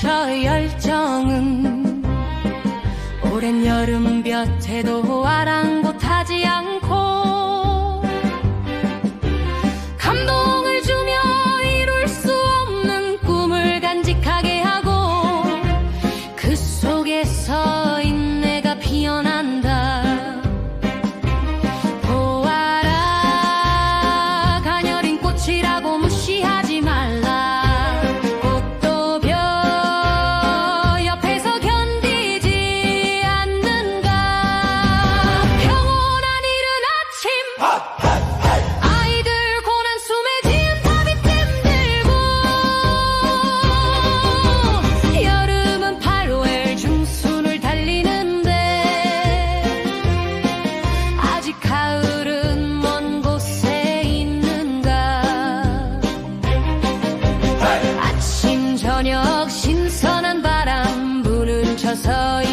저 열정은 오랜 여름 볕에도 아랑곳하지 않고 So. you